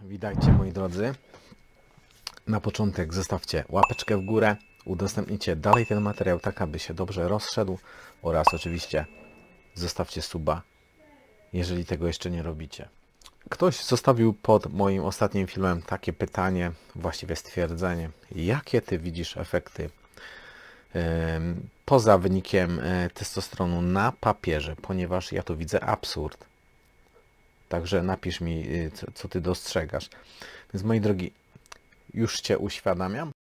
Witajcie moi drodzy. Na początek zostawcie łapeczkę w górę, udostępnijcie dalej ten materiał tak, aby się dobrze rozszedł oraz oczywiście zostawcie suba, jeżeli tego jeszcze nie robicie. Ktoś zostawił pod moim ostatnim filmem takie pytanie, właściwie stwierdzenie, jakie ty widzisz efekty poza wynikiem e, testosteronu na papierze, ponieważ ja tu widzę absurd. Także napisz mi, y, co, co ty dostrzegasz. Więc moi drogi, już cię uświadamiam.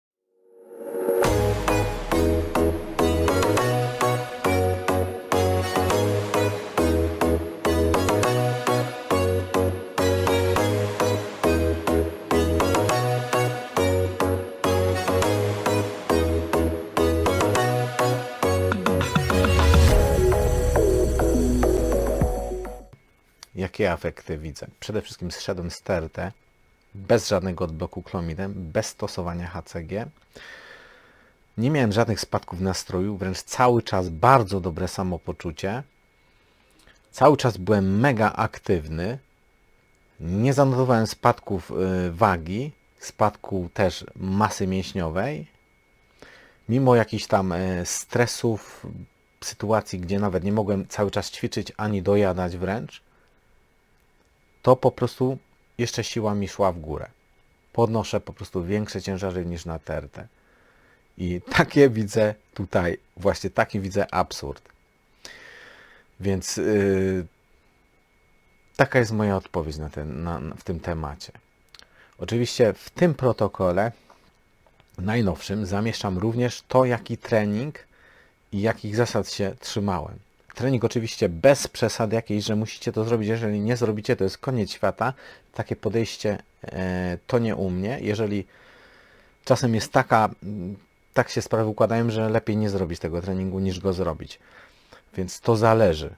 Jakie efekty widzę? Przede wszystkim zszedłem z TRT bez żadnego odbloku klomidem, bez stosowania HCG. Nie miałem żadnych spadków nastroju, wręcz cały czas bardzo dobre samopoczucie. Cały czas byłem mega aktywny. Nie zanotowałem spadków y, wagi, spadku też masy mięśniowej. Mimo jakichś tam y, stresów, sytuacji, gdzie nawet nie mogłem cały czas ćwiczyć ani dojadać wręcz, to po prostu jeszcze siła mi szła w górę. Podnoszę po prostu większe ciężary niż na tertę. I takie widzę tutaj, właśnie taki widzę absurd. Więc yy, taka jest moja odpowiedź na ten, na, na, w tym temacie. Oczywiście w tym protokole najnowszym zamieszczam również to, jaki trening i jakich zasad się trzymałem. Trening oczywiście bez przesad jakiejś, że musicie to zrobić. Jeżeli nie zrobicie, to jest koniec świata. Takie podejście e, to nie u mnie. Jeżeli czasem jest taka, m, tak się sprawy układają, że lepiej nie zrobić tego treningu niż go zrobić. Więc to zależy.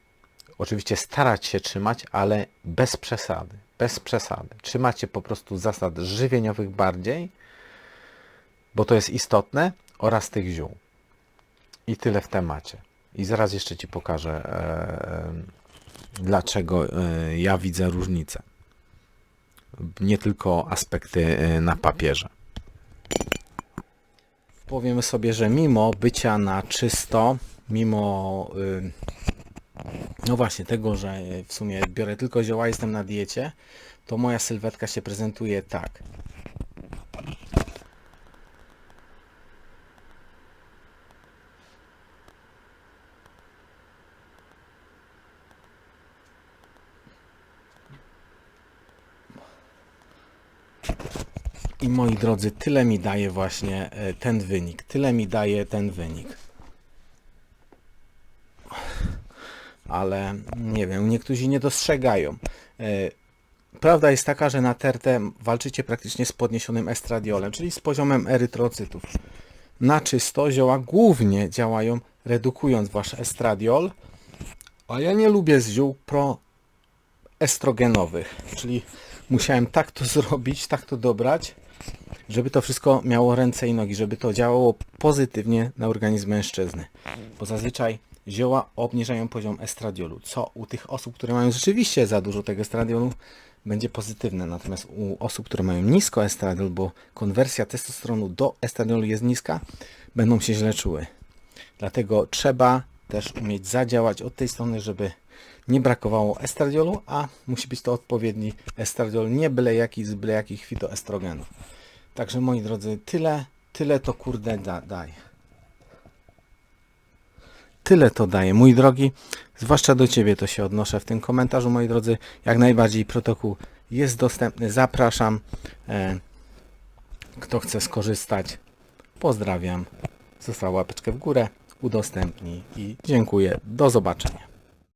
Oczywiście starać się trzymać, ale bez przesady. Bez przesady. Trzymać się po prostu zasad żywieniowych bardziej, bo to jest istotne, oraz tych ziół. I tyle w temacie. I zaraz jeszcze Ci pokażę, e, e, dlaczego e, ja widzę różnicę. Nie tylko aspekty na papierze. Powiemy sobie, że mimo bycia na czysto, mimo no właśnie tego, że w sumie biorę tylko zioła, jestem na diecie, to moja sylwetka się prezentuje tak. I moi drodzy, tyle mi daje właśnie e, ten wynik. Tyle mi daje ten wynik. Ale nie wiem, niektórzy nie dostrzegają. E, Prawda jest taka, że na tertę walczycie praktycznie z podniesionym estradiolem, czyli z poziomem erytrocytów. Na czysto zioła głównie działają redukując wasz estradiol, a ja nie lubię ziół proestrogenowych, czyli musiałem tak to zrobić, tak to dobrać, żeby to wszystko miało ręce i nogi, żeby to działało pozytywnie na organizm mężczyzny. Bo zazwyczaj zioła obniżają poziom estradiolu, co u tych osób, które mają rzeczywiście za dużo tego estradiolu, będzie pozytywne. Natomiast u osób, które mają nisko estradiol, bo konwersja testosteronu do estradiolu jest niska, będą się źle czuły. Dlatego trzeba też umieć zadziałać od tej strony, żeby nie brakowało estradiolu, a musi być to odpowiedni estradiol, nie byle jaki z byle jakich fitoestrogenów. Także moi drodzy, tyle, tyle to kurde da, daje. Tyle to daje, mój drogi. Zwłaszcza do Ciebie to się odnoszę w tym komentarzu, moi drodzy. Jak najbardziej protokół jest dostępny. Zapraszam. E, kto chce skorzystać, pozdrawiam. Zostaw łapeczkę w górę, udostępnij i dziękuję. Do zobaczenia.